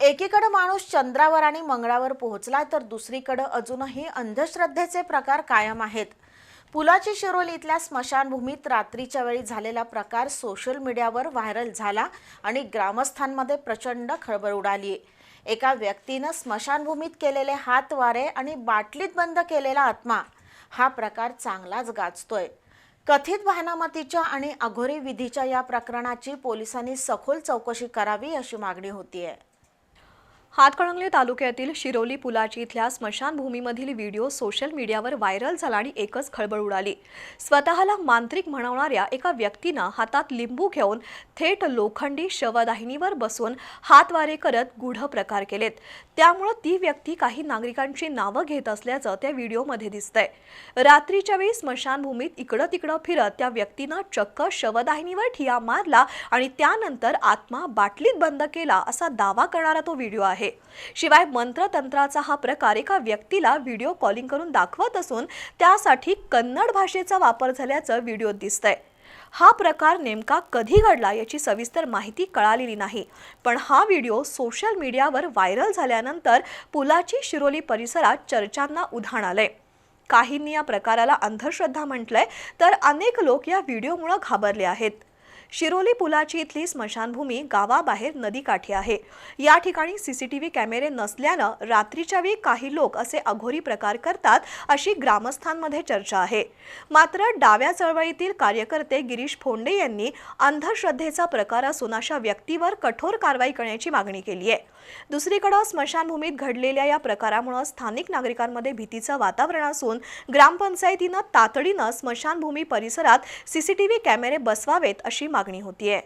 एकीकडे माणूस चंद्रावर आणि मंगळावर पोहोचला तर दुसरीकडे अजूनही अंधश्रद्धेचे प्रकार कायम आहेत. पुलाची शिरोली इथल्या स्मशानभूमीत रात्रीच्या वेळी झालेला प्रकार सोशल मीडियावर व्हायरल झाला आणि ग्रामस्थांमध्ये प्रचंड खळबळ उडाली. एका व्यक्तीनं स्मशानभूमीत केलेले हातवारे आणि बाटलीत बंद केलेला आत्मा हा प्रकार चांगलाच गाजतोय. कथित भानामतीच्या आणि अघोरी विधीच्या या प्रकरणाची पोलिसांनी सखोल चौकशी करावी अशी मागणी होतीये. हातकणंगले तालुक्यातील शिरोली पुलाची इथल्या स्मशानभूमीमधील व्हिडिओ सोशल मीडियावर व्हायरल झाला आणि एकच खळबळ उडाली. स्वतःला मांत्रिक म्हणवणाऱ्या एका व्यक्तीनं हातात लिंबू घेऊन थेट लोखंडी शवदाहिनीवर बसून हातवारे करत गूढ प्रकार केलेत. त्यामुळं ती व्यक्ती काही नागरिकांची नावं घेत असल्याचं त्या व्हिडिओमध्ये दिसतंय. रात्रीच्या वेळी स्मशानभूमीत इकडं तिकडं फिरत त्या व्यक्तीनं चक्क शवदाहिनीवर ठिया मारला आणि त्यानंतर आत्मा बाटलीत बंद केला असा दावा करणारा तो व्हिडिओ आहे. शिवाय मंत्रतंत्राचा हा प्रकार एका व्यक्तीला व्हिडिओ कॉलिंग करून दाखवत असून त्यासाठी कन्नड भाषेचा वापर झाल्याचं व्हिडिओत दिसतंय. हा प्रकार नेमका कधी घडला याची सविस्तर माहिती कळालेली नाही. पण हा व्हिडिओ सोशल मीडियावर व्हायरल झाल्यानंतर पुलाची शिरोली परिसरात चर्चांना उधाण आलंय. काहींनी या प्रकाराला अंधश्रद्धा म्हटलंय तर अनेक लोक या व्हिडिओमुळे घाबरले आहेत. शिरोली पुलाची इथली स्मशानभूमी गावाबाहेर नदीकाठी आहे. या ठिकाणी सीसीटीव्ही कॅमेरे नसल्यानं रात्रीच्या वेळी काही लोक असे अघोरी प्रकार करतात अशी ग्रामस्थांमध्ये चर्चा आहे. मात्र डाव्या चळवळीतील कार्यकर्ते गिरीश फोंडे यांनी अंधश्रद्धेचा प्रकार असून अशा व्यक्तीवर कठोर कारवाई करण्याची मागणी केली आहे. दुसरीकडे स्मशानभूमीत घडलेल्या या प्रकारामुळे स्थानिक नागरिकांमध्ये भीतीचं वातावरण असून ग्रामपंचायतीनं तातडीनं स्मशानभूमी परिसरात सीसीटीव्ही कॅमेरे बसवावेत अशी मागणी होतीये.